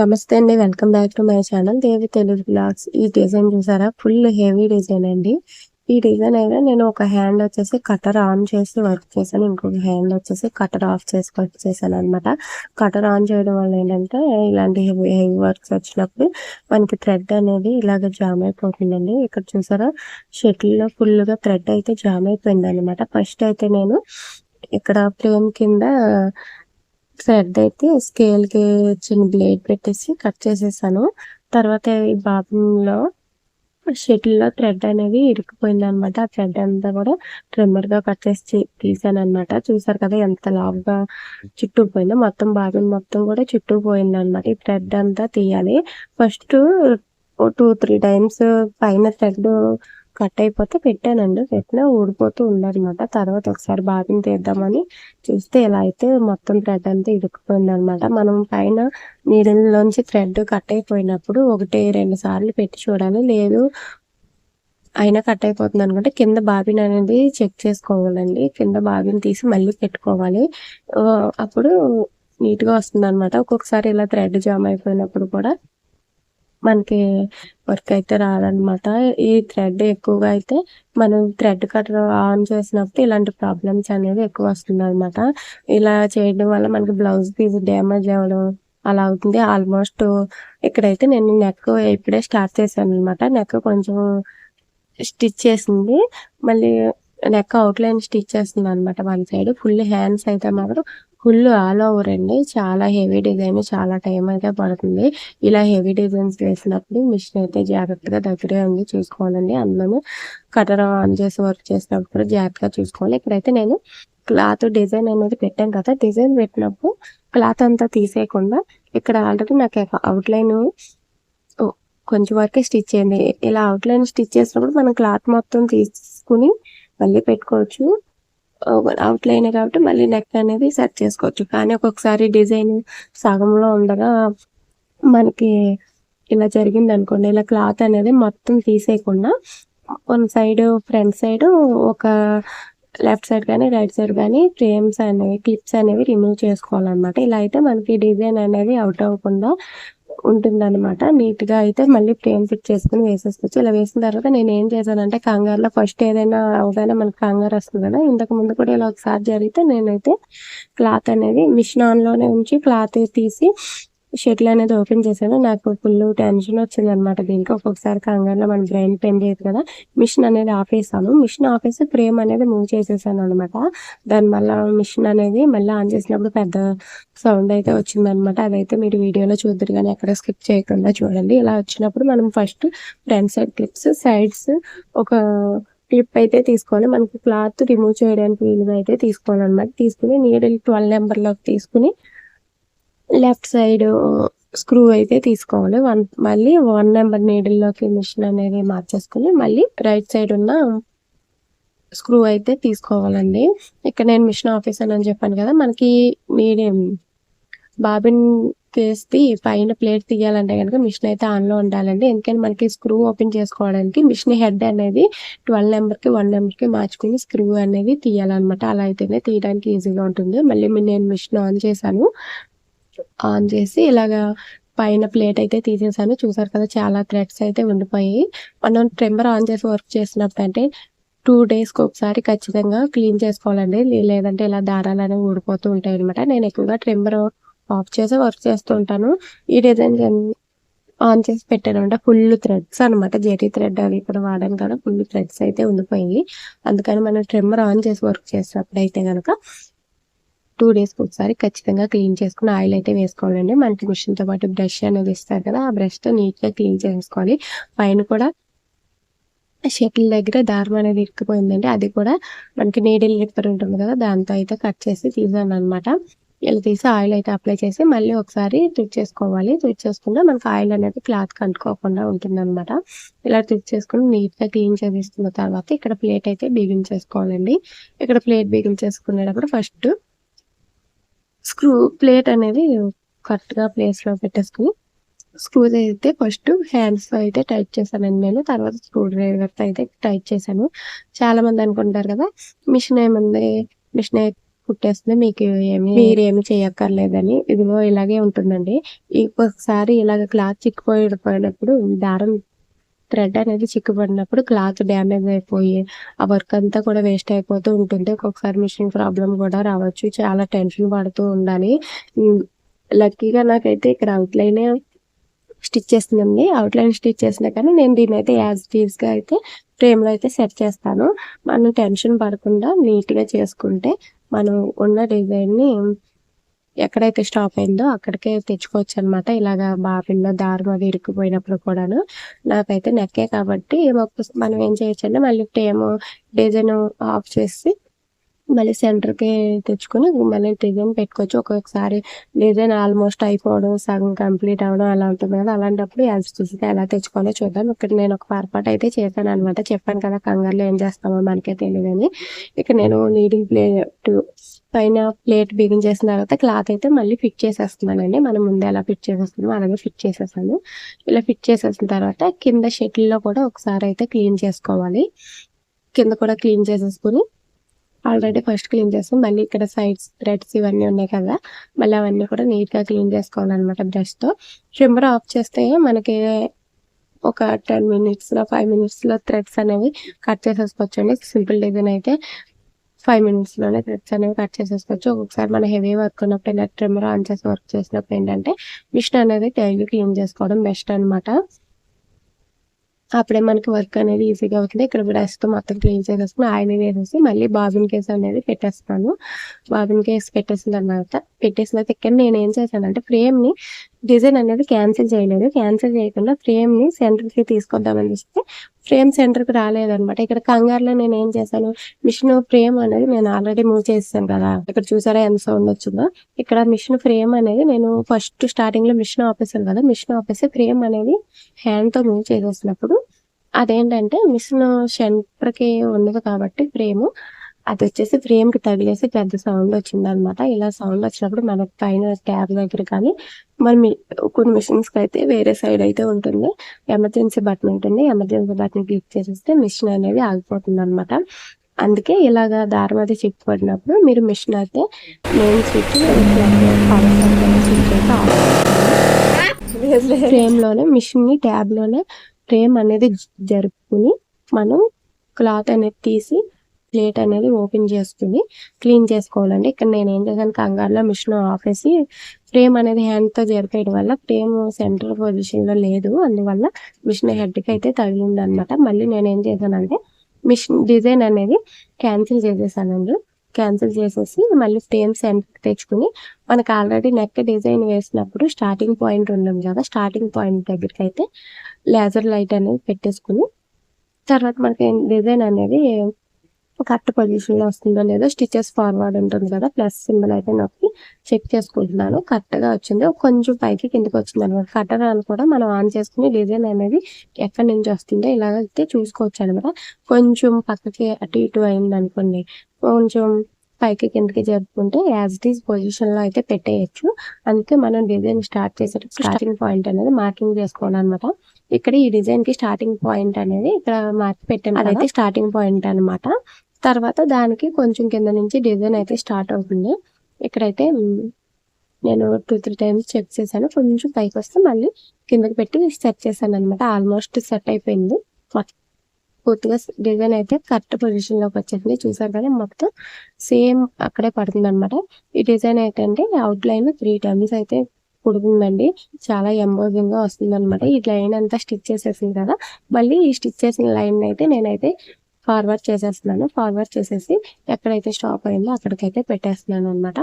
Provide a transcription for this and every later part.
నమస్తే అండి. Welcome back to my channel Devi Telugu blogs. ఈ డిజైన్ చూసారా? ఫుల్ హెవీ డిజైన్ అండి. ఈ డిజైన్ అయితే నేను ఒక హ్యాండ్ వచ్చేసి కటర్ ఆన్ చేసి వర్క్ చేశాను. ఇంకొక హ్యాండ్ వచ్చేసి కటర్ ఆఫ్ చేసి వర్క్ చేశాను అనమాట కటర్ ఆన్ చేయడం వల్ల ఏంటంటే ఇలాంటి హెవీ హెవీ వర్క్స్ వచ్చినప్పుడు మనకి థ్రెడ్ అనేది ఇలాగ జామ్ అయిపోతుందండి. ఇక్కడ చూసారా? షటిల్లో లో ఫుల్గా థ్రెడ్ అయితే జామ్ అయిపోయింది అనమాట ఫస్ట్ అయితే నేను ఇక్కడ ఫ్రేమ్ కింద థ్రెడ్ అయితే స్కేల్కి చిన్న బ్లేడ్ పెట్టేసి కట్ చేసేసాను. తర్వాత ఈ బాత్రూంలో షటిల్లో థ్రెడ్ అనేది ఇరుక్కుపోయింది అనమాట ఆ థ్రెడ్ అంతా కూడా ట్రిమ్మర్గా కట్ చేసి తీసాను అనమాట చూసారు కదా ఎంత లావుగా చుట్టుకుపోయిందో మొత్తం బాబిన్ మొత్తం కూడా చుట్టుకుపోయింది అనమాట ఈ థ్రెడ్ అంతా తీయాలి. ఫస్ట్ టూ త్రీ టైమ్స్ పైన థ్రెడ్ కట్ అయిపోతే పెట్టానండి. పెట్టినా ఊడిపోతూ ఉందన్నమాట. తర్వాత ఒకసారి బాబిని తీద్దామని చూస్తే ఇలా అయితే మొత్తం థ్రెడ్ అంతా ఇరుక్కుపోయింది అనమాట మనం పైన నీడల్లోంచి థ్రెడ్ కట్ అయిపోయినప్పుడు ఒకటి రెండు సార్లు పెట్టి చూడాలి. లేదు అయినా కట్ అయిపోతుంది అనుకుంటే కింద బాబిన్ అనేది చెక్ చేసుకోవాలండి. కింద బాబిన్ తీసి మళ్ళీ పెట్టుకోవాలి. అప్పుడు నీట్గా వస్తుంది అనమాట ఒక్కొక్కసారి ఇలా థ్రెడ్ జామ్ అయిపోయినప్పుడు కూడా మనకి వర్క్ అయితే రాదనమాట. ఈ థ్రెడ్ ఎక్కువగా అయితే మనం థ్రెడ్ కట్టర్ ఆన్ చేసినప్పుడు ఇలాంటి ప్రాబ్లమ్స్ అనేవి ఎక్కువ వస్తుంది అనమాట ఇలా చేయడం వల్ల మనకి బ్లౌజ్ పీస్ డ్యామేజ్ అవ్వడం అలా అవుతుంది. ఆల్మోస్ట్ ఇక్కడైతే నేను నెక్ ఇప్పుడే స్టార్ట్ చేశాను అనమాట నెక్ కొంచెం స్టిచ్ చేసింది. మళ్ళీ నెక్ అవుట్లైన్ స్టిచ్ చేస్తుంది అనమాట వన్ సైడ్. ఫుల్ హ్యాండ్స్ అయితే మాత్రం ఫుల్ ఆల్ ఓవర్ అండి. చాలా హెవీ డిజైన్ చాలా టైం అయితే పడుతుంది. ఇలా హెవీ డిజైన్స్ వేసినప్పుడు మిషన్ అయితే జాగ్రత్తగా దగ్గరే ఉంది చూసుకోవాలండి. అందులోనూ కటర్ ఆన్ చేసి వర్క్ చేసినప్పుడు జాగ్రత్తగా చూసుకోవాలి. ఇక్కడైతే నేను క్లాత్ డిజైన్ అనేది పెట్టాను కదా డిజైన్ పెట్టినప్పుడు క్లాత్ అంతా తీసేయకుండా ఇక్కడ ఆల్రెడీ నాకు అవుట్లైన్ కొంచెం వరకే స్టిచ్ చేయండి. ఇలా అవుట్లైన్ స్టిచ్ చేసినప్పుడు మనం క్లాత్ మొత్తం తీసుకుని మళ్ళీ పెట్టుకోవచ్చు. అవుట్లైన్ కాబట్టి మళ్ళీ నెక్ అనేది సెట్ చేసుకోవచ్చు. కానీ ఒక్కొక్కసారి డిజైన్ సగంలో ఉండగా మనకి ఇలా జరిగింది అనుకోండి. ఇలా క్లాత్ అనేది మొత్తం తీసేయకుండా వన్ సైడ్ ఫ్రంట్ సైడ్ ఒక లెఫ్ట్ సైడ్ కానీ రైట్ సైడ్ కానీ ఫ్రేమ్స్ అనేవి క్లిప్స్ అనేవి రిమూవ్ చేసుకోవాలన్నమాట. ఇలా అయితే మనకి డిజైన్ అనేది అవుట్ అవ్వకుండా ఉంటుందన్నమాట. నీట్గా అయితే మళ్ళీ ఫ్రేమ్ ఫిట్ చేసుకుని వేసేసుకోవచ్చు. ఇలా వేసిన తర్వాత నేను ఏం చేశానంటే కంగారులో ఫస్ట్ ఏదైనా అవగానే మనకి కంగారు వస్తుంది కదా ఇంతకు ముందు కూడా ఇలా ఒకసారి జరిగితే నేనైతే క్లాత్ అనేది మిషన్ ఆన్లోనే ఉంచి క్లాత్ తీసి షటిల్ అనేది ఓపెన్ చేశాను. నాకు ఫుల్ టెన్షన్ వచ్చింది అనమాట దీనికి. ఒక్కొక్కసారి కంగారులో మన బ్రెయిన్ పెన్ చేయదు కదా మిషన్ అనేది ఆపేసాను. మిషన్ ఆపేసి ఫ్రేమ్ అనేది మూవ్ చేసేసాను అనమాట దానివల్ల మిషన్ అనేది మళ్ళీ ఆన్ చేసినప్పుడు పెద్ద సౌండ్ అయితే వచ్చింది అనమాట అదైతే మీరు వీడియోలో చూద్దరు కానీ ఎక్కడ స్కిప్ చేయకుండా చూడండి. ఇలా వచ్చినప్పుడు మనం first front side clips sides ఒక క్లిప్ అయితే తీసుకోవాలి. మనకి క్లాత్ రిమూవ్ చేయడానికి వీలుగా అయితే తీసుకోవాలన్నమాట. తీసుకుని నీడల్ ట్వెల్వ్ నెంబర్లోకి తీసుకుని లెఫ్ట్ సైడ్ స్క్రూ అయితే తీసుకోవాలి. వన్ మళ్ళీ వన్ నెంబర్ నీడిల్లోకి మిషన్ అనేది మార్చేసుకుని మళ్ళీ రైట్ సైడ్ ఉన్న స్క్రూ అయితే తీసుకోవాలండి. ఇక్కడ నేను మిషన్ ఆఫీసర్ అని చెప్పాను కదా మనకి మీడియం బాబిన్ తీసి పైన ప్లేట్ తీయాలంటే కనుక మిషన్ అయితే ఆన్లో ఉండాలండి. ఎందుకంటే మనకి స్క్రూ ఓపెన్ చేసుకోవడానికి మిషన్ హెడ్ అనేది ట్వెల్వ్ నెంబర్కి వన్ నెంబర్కి మార్చుకుని స్క్రూ అనేది తీయాలన్నమాట. అలా అయితేనే తీయడానికి ఈజీగా ఉంటుంది. మళ్ళీ నేను మిషన్ ఆన్ చేశాను. ఆన్ చేసి ఇలాగా పైన ప్లేట్ అయితే తీసేసాను. చూసారు కదా చాలా థ్రెడ్స్ అయితే ఉండిపోయి. మనం ట్రిమ్మర్ ఆన్ చేసి వర్క్ చేసినప్పుడు అంటే టూ డేస్కి ఒకసారి ఖచ్చితంగా క్లీన్ చేసుకోవాలండి. లేదంటే ఇలా దారాలు అనేవి ఊడిపోతూ ఉంటాయి అనమాట నేను ఎక్కువగా ట్రిమ్మర్ ఆఫ్ చేసి వర్క్ చేస్తూ ఉంటాను. ఈ డిజైన్ ఆన్ చేసి పెట్టాను అంటే ఫుల్ థ్రెడ్స్ అనమాట జెటీ థ్రెడ్ అవి ఇక్కడ వాడాను కదా ఫుల్ థ్రెడ్స్ అయితే ఉండిపోయి. అందుకని మనం ట్రిమ్మర్ ఆన్ చేసి వర్క్ చేసినప్పుడు అయితే కనుక టూ డేస్కి ఒకసారి ఖచ్చితంగా క్లీన్ చేసుకుని ఆయిల్ అయితే వేసుకోవాలండి. మనకి మిషన్తో పాటు బ్రష్ అనేది ఇస్తారు కదా ఆ బ్రష్తో నీట్గా క్లీన్ చేసుకోవాలి పైన కూడా షటిల్ దగ్గర దారం అనేది ఇరికిపోయిందంటే అది కూడా మనకి నీడిల్ రిప్పర్ ఉంటుంది కదా దాంతో అయితే కట్ చేసి తీసాను అనమాట ఇలా తీసి ఆయిల్ అయితే అప్లై చేసి మళ్ళీ ఒకసారి తుడి చేసుకోవాలి. తుడి చేసుకుంటే మనకి ఆయిల్ అనేది క్లాత్ కంటుకోకుండా ఉంటుంది అనమాట ఇలా తుడి చేసుకుని నీట్గా క్లీన్ చేసేసుకున్న తర్వాత ఇక్కడ ప్లేట్ అయితే బిగించేసుకోవాలండి. ఇక్కడ ప్లేట్ బిగించేసుకునేటప్పుడు ఫస్ట్ స్క్రూ ప్లేట్ అనేది కరెక్ట్గా ప్లేస్లో పెట్టేసుకుని స్క్రూస్ అయితే ఫస్ట్ హ్యాండ్స్ అయితే టైట్ చేశానండి నేను. తర్వాత స్క్రూ డ్రైవర్తో అయితే టైట్ చేశాను. చాలా మంది అనుకుంటారు కదా మిషన్ ఏముంది? మిషన్ కుట్టేస్తుంది? మీకు ఏమి మీరు ఏమి చేయక్కర్లేదని. ఇదిగో ఇలాగే ఉంటుందండి. ఇంకొకసారి ఇలాగ క్లాత్ చిక్కిపోయిపోయినప్పుడు దారం థ్రెడ్ అనేది చిక్కుపడినప్పుడు క్లాత్ డ్యామేజ్ అయిపోయి ఆ వర్క్ అంతా కూడా వేస్ట్ అయిపోతూ ఉంటుంది. ఒక్కొక్కసారి మిషన్ ప్రాబ్లం కూడా రావచ్చు. చాలా టెన్షన్ పడుతూ ఉండాలి. లక్కీగా నాకైతే ఇక్కడ అవుట్లైనే స్టిచ్ చేస్తుందండి. అవుట్లైన్ స్టిచ్ చేసినా కానీ నేను దీన్ని అయితే యాజ్ టీజ్గా అయితే ఫ్రేమ్లో అయితే సెట్ చేస్తాను. మనం టెన్షన్ పడకుండా నీట్గా చేసుకుంటే మనం ఉన్న డిజైన్ని ఎక్కడైతే స్టాప్ అయిందో అక్కడికే తెచ్చుకోవచ్చు అనమాట ఇలాగా బాపిల్లో దారం అది ఇరుక్కుపోయినప్పుడు కూడాను. నాకైతే నెక్కే కాబట్టి మనం ఏం చేయొచ్చంటే మళ్ళీ ఏమో డిజైన్ ఆఫ్ చేసి మళ్ళీ సెంటర్కి తెచ్చుకొని మళ్ళీ డిజైన్ పెట్టుకోవచ్చు. ఒక్కొక్కసారి డిజైన్ ఆల్మోస్ట్ అయిపోవడం సగం కంప్లీట్ అవ్వడం అలా ఉంటుంది కదా. అలాంటప్పుడు యాజ్ చూస్తే ఎలా తెచ్చుకోవాలో చూద్దాం. ఇక్కడ నేను ఒక పొరపాటు అయితే చేశాను అనమాట చెప్పాను కదా కంగారులో ఏం చేస్తామో మనకే తెలియదని. ఇక్కడ నేను నీడింగ్ ప్లేట్ పైన ప్లేట్ బిగిన్ చేసిన తర్వాత క్లాత్ అయితే మళ్ళీ ఫిట్ చేసేస్తున్నానండి. మనం ముందే ఎలా ఫిట్ చేసేస్తున్నాం అలాగే ఫిట్ చేసేసాను. ఇలా ఫిట్ చేసేసిన తర్వాత కింద షెటిల్లో కూడా ఒకసారి అయితే క్లీన్ చేసుకోవాలి. కింద కూడా క్లీన్ చేసేసుకుని ఆల్రెడీ ఫస్ట్ క్లీన్ చేస్తాం. మళ్ళీ ఇక్కడ సైడ్స్ థ్రెడ్స్ ఇవన్నీ ఉన్నాయి కదా. మళ్ళీ అవన్నీ కూడా నీట్గా క్లీన్ చేసుకోవాలన్నమాట బ్రష్తో ట్రిమ్మర్ ఆఫ్ చేస్తే మనకి ఒక టెన్ మినిట్స్లో ఫైవ్ మినిట్స్లో థ్రెడ్స్ అనేవి కట్ చేసేసుకోవచ్చు అండి సింపుల్ డిజైన్ అయితే ఫైవ్ మినిట్స్లోనే థ్రెడ్స్ అనేవి కట్ చేసేసుకోవచ్చు. ఒక్కొక్కసారి మన హెవీ వర్క్ ఉన్నప్పుడు ట్రిమ్మర్ ఆన్ చేసి వర్క్ చేసినప్పుడు ఏంటంటే మిషన్ అనేది డైలీ క్లీన్ చేసుకోవడం బెస్ట్ అనమాట అప్పుడే మనకి వర్క్ అనేది ఈజీగా అవుతుంది. ఇక్కడ బ్రష్తో మొత్తం క్లీన్ చేసేసుకుని ఆయిల్ వేసేసి మళ్ళీ బాబిన్ కేస్ అనేది పెట్టేస్తాను. బాబిన్ కేస్ పెట్టేసిన తర్వాత పెట్టేసిన తర్వాత ఇక్కడ నేను ఏం చేశానంటే ఫ్రేమ్ని డిజైన్ అనేది క్యాన్సిల్ చేయలేదు. క్యాన్సిల్ చేయకుండా ఫ్రేమ్ని సెంటర్కి తీసుకొద్దామని చూస్తే ఫ్రేమ్ సెంటర్కి రాలేదనమాట ఇక్కడ కంగారులో నేను ఏం చేశాను? మిషన్ ఫ్రేమ్ అనేది నేను ఆల్రెడీ మూవ్ చేసాను కదా. ఇక్కడ చూసారా ఎంత సౌండ్ వచ్చిందో? ఇక్కడ మిషన్ ఫ్రేమ్ అనేది నేను ఫస్ట్ స్టార్టింగ్లో మిషన్ ఆపేసాను కదా. మిషన్ ఆపేసి ఫ్రేమ్ అనేది హ్యాండ్తో మూవ్ చేసేసినప్పుడు అదేంటంటే మిషన్ సెంటర్కి ఉండదు కాబట్టి ఫ్రేమ్ అది వచ్చేసి ఫ్రేమ్కి తగిలేసి పెద్ద సౌండ్ వచ్చింది అనమాట ఇలా సౌండ్ వచ్చినప్పుడు మనకి పైన ట్యాబ్ దగ్గర కానీ మరి కొన్ని మిషన్స్కి అయితే వేరే సైడ్ అయితే ఉంటుంది. ఎమర్జెన్సీ బటన్ ఉంటుంది. ఎమర్జెన్సీ బటన్ క్లిక్ చేసేస్తే మిషన్ అనేది ఆగిపోతుంది అనమాట అందుకే ఇలాగ దారం అది చిక్కు పడినప్పుడు మీరు మిషన్ అయితే మెయిన్ స్విచ్ ఫ్రేమ్లోనే మిషన్ని ట్యాబ్లోనే ఫ్రేమ్ అనేది జరుపుకుని మనం క్లాత్ అనేది తీసి ప్లేట్ అనేది ఓపెన్ చేసుకుని క్లీన్ చేసుకోవాలండి. ఇక్కడ నేను ఏం చేశాను కంగారులో మిషన్ ఆపేసి ఫ్రేమ్ అనేది హ్యాండ్తో జరిపేయడం వల్ల ఫ్రేమ్ సెంటర్ పొజిషన్లో లేదు. అందువల్ల మిషన్ హెడ్కి అయితే తగిలింది అనమాట మళ్ళీ నేను ఏం చేశానంటే మిషన్ డిజైన్ అనేది క్యాన్సిల్ చేసేసానండి. క్యాన్సిల్ చేసేసి మళ్ళీ ఫ్రేమ్ సెంటర్ తెచ్చుకుని మనకు ఆల్రెడీ నెక్ డిజైన్ వేసినప్పుడు స్టార్టింగ్ పాయింట్ ఉండదు కదా స్టార్టింగ్ పాయింట్ దగ్గరికి అయితే లేజర్ లైట్ అనేది పెట్టేసుకుని తర్వాత మనకి డిజైన్ అనేది కరెక్ట్ పొజిషన్లో వస్తుందో లేదో స్టిచెస్ ఫార్వర్డ్ ఉంటుంది కదా ప్లస్ సింబల్ అయితే నొక్కి చెక్ చేసుకుంటున్నాను. కరెక్ట్గా వచ్చింది. కొంచెం పైకి కిందకి వచ్చింది అనమాట. కట్టర్ అని కూడా మనం ఆన్ చేసుకుని డిజైన్ అనేది ఎక్కడి నుంచి వస్తుందో ఇలాగైతే చూసుకోవచ్చు అనమాట. కొంచెం పక్కకి అటు ఇటు అయింది అనుకోండి కొంచెం పైకి కిందకి జరుపుకుంటే యాజ్ ఇట్ ఈస్ పొజిషన్లో అయితే పెట్టేయచ్చు. అందుకే మనం డిజైన్ స్టార్ట్ చేసేటప్పుడు స్టార్టింగ్ పాయింట్ అనేది మార్కింగ్ చేసుకోవాలన్నమాట ఇక్కడ ఈ డిజైన్కి స్టార్టింగ్ పాయింట్ అనేది ఇక్కడ మార్క్ పెట్టాను అదైతే స్టార్టింగ్ పాయింట్ అనమాట. తర్వాత దానికి కొంచెం కింద నుంచి డిజైన్ అయితే స్టార్ట్ అవుతుంది. ఇక్కడైతే నేను టూ త్రీ టైమ్స్ చెక్ చేశాను. కొంచెం పైకి వస్తే మళ్ళీ కిందకి పెట్టి సెట్ చేశాను అనమాట ఆల్మోస్ట్ సెట్ అయిపోయింది. పూర్తిగా డిజైన్ అయితే కరెక్ట్ పొజిషన్లోకి వచ్చేసింది. చూసారు కదా మొత్తం సేమ్ అక్కడే పడుతుంది అనమాట ఈ డిజైన్ అయితే అంటే అవుట్ లైన్ త్రీ టైమ్స్ అయితే కుడుతుందండి చాలా ఎంబోజింగ్గా వస్తుంది అనమాట ఈ లైన్ అంతా స్టిచ్ చేసేసింది కదా. మళ్ళీ ఈ స్టిచ్ చేసిన లైన్ అయితే నేనైతే ఫార్వర్డ్ చేసేస్తున్నాను. ఫార్వర్డ్ చేసేసి ఎక్కడైతే స్టాప్ అయిందో అక్కడికైతే పెట్టేస్తున్నాను అనమాట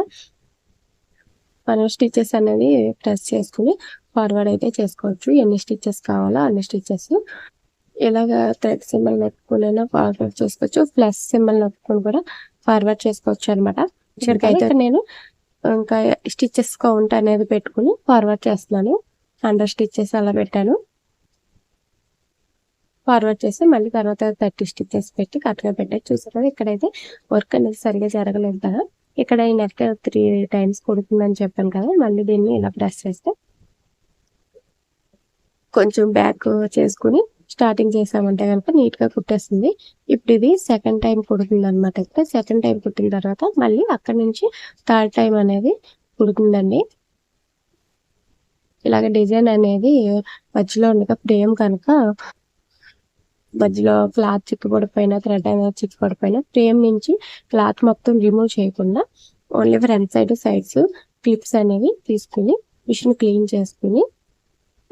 మనం స్టిచెస్ అనేది ప్రెస్ చేసుకుని ఫార్వర్డ్ అయితే చేసుకోవచ్చు. ఎన్ని స్టిచెస్ కావాలో అన్ని స్టిచెస్ ఇలాగ థ్రెడ్ సింబల్ నొక్కునైనా ఫార్వర్డ్ చేసుకోవచ్చు. ప్లస్ సింబల్ నొక్కుని కూడా ఫార్వర్డ్ చేసుకోవచ్చు అనమాట ఇక్కడికైతే నేను ఇంకా స్టిచెస్ కౌంట్ అనేది పెట్టుకుని ఫార్వర్డ్ చేస్తున్నాను. హండ్రెడ్ స్టిచెస్ అలా పెట్టాను. ఫార్వర్డ్ చేసి మళ్ళీ తర్వాత థర్టీ స్టిచ్చెస్ పెట్టి కరెక్ట్గా పెట్టారు. చూసారు? ఇక్కడైతే వర్క్ అనేది సరిగా జరగలేదు కదా? ఇక్కడ ఈ నెక్ త్రీ టైమ్స్ కొడుతుందని చెప్పాను కదా? మళ్ళీ దీన్ని ఇలా ప్రెస్ చేస్తే కొంచెం బ్యాక్ చేసుకుని స్టార్టింగ్ చేసామంటే కనుక నీట్గా కుట్టేస్తుంది. ఇప్పుడు ఇది సెకండ్ టైం కుడుతుంది అనమాట ఇక్కడ. సెకండ్ టైం కుట్టిన తర్వాత మళ్ళీ అక్కడ నుంచి థర్డ్ టైం అనేది కుడుతుందండి. ఇలాగ డిజైన్ అనేది మధ్యలో ఉండగా ఫ్రేమ్ కనుక మధ్యలో క్లాత్ చిక్కుపడిపోయినా థ్రెడ్ అనేది చిక్కుపడిపోయినా ఫ్రేమ్ నుంచి క్లాత్ మొత్తం రిమూవ్ చేయకుండా only front side sides clips అనేవి తీసుకుని మిషన్ క్లీన్ చేసుకుని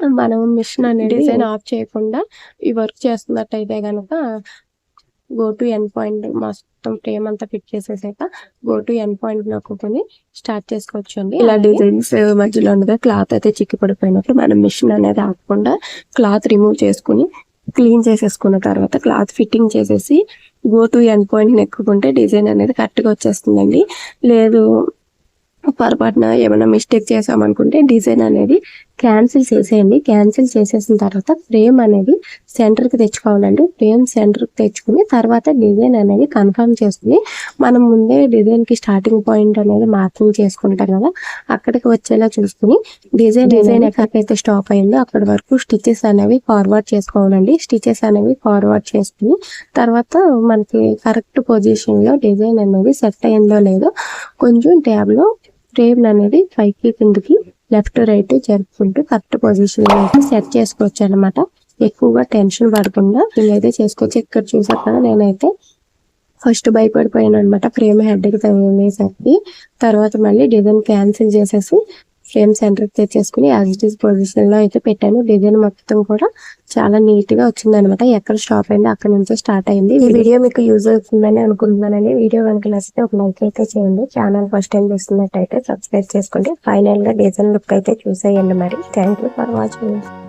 మనం మిషన్ అనేది డిజైన్ ఆఫ్ చేయకుండా ఈ వర్క్ చేస్తున్నట్టయితే కనుక గో టు ఎండ్ పాయింట్ మొత్తం ఫ్రేమ్ అంతా ఫిట్ చేసేసాక గో టు ఎండ్ పాయింట్ నొక్కుని స్టార్ట్ చేసుకోవచ్చు అండి ఇలా డిజైన్స్ మధ్యలో ఉండగా క్లాత్ అయితే చిక్కి పడిపోయినప్పుడు మనం మిషన్ అనేది ఆపకుండా క్లాత్ రిమూవ్ చేసుకుని క్లీన్ చేసేసుకున్న తర్వాత క్లాత్ ఫిట్టింగ్ చేసేసి గో టు ఎండ్ పాయింట్ నెక్కుకుంటే డిజైన్ అనేది కరెక్ట్గా వచ్చేస్తుందండి. లేదు పొరపాటున ఏమైనా మిస్టేక్ చేసామనుకుంటే డిజైన్ అనేది క్యాన్సిల్ చేసేయండి. క్యాన్సిల్ చేసేసిన తర్వాత ఫ్రేమ్ అనేది సెంటర్కి తెచ్చుకోవాలండి. ఫ్రేమ్ సెంటర్కి తెచ్చుకుని తర్వాత డిజైన్ అనేది కన్ఫర్మ్ చేసుకుని మనం ముందే డిజైన్కి స్టార్టింగ్ పాయింట్ అనేది మార్కింగ్ చేసుకుంటాం కదా అక్కడికి వచ్చేలా చూసుకుని డిజైన్ డిజైన్ ఎక్కడికైతే స్టాప్ అయిందో అక్కడి వరకు స్టిచెస్ అనేవి ఫార్వర్డ్ చేసుకోవాలండి. స్టిచెస్ అనేవి ఫార్వర్డ్ చేసుకుని తర్వాత మనకి కరెక్ట్ పొజిషన్లో డిజైన్ అనేది సెట్ అయిందో లేదో కొంచెం ట్యాబ్లో ఫ్రేమ్ అనేది పైకి కిందకి లెఫ్ట్ రైట్ జరుపుకుంటూ కరెక్ట్ పొజిషన్ అయితే సెట్ చేసుకోవచ్చు అనమాట ఎక్కువగా టెన్షన్ పడకుండా అయితే చేసుకోవచ్చు. ఇక్కడ చూసాక నేనైతే ఫస్ట్ భయపడిపోయాను అనమాట ఫ్రేమ్ హెడ్కి తగిలేసరికి. తర్వాత మళ్ళీ డిజైన్ క్యాన్సిల్ చేసేసి ఫ్రేమ్ సెంటర్ తెచ్చేసుకుని యాజ్ ఇట్ ఈస్ పొజిషన్లో అయితే పెట్టాను. డిజైన్ మొత్తం కూడా చాలా నీట్గా వచ్చింది అనమాట ఎక్కడ స్టాప్ అయింది అక్కడ నుంచే స్టార్ట్ అయింది. ఈ వీడియో మీకు యూజ్ అవుతుందని అనుకుంటున్నానండి. వీడియో కనుక నచ్చితే ఒక లైక్ అయితే చేయండి. ఛానల్ ఫస్ట్ టైం చూస్తున్నట్టయితే సబ్స్క్రైబ్ చేసుకోండి. ఫైనల్గా డిజైన్ లుక్ అయితే చూసేయండి మరి. Thank you for watching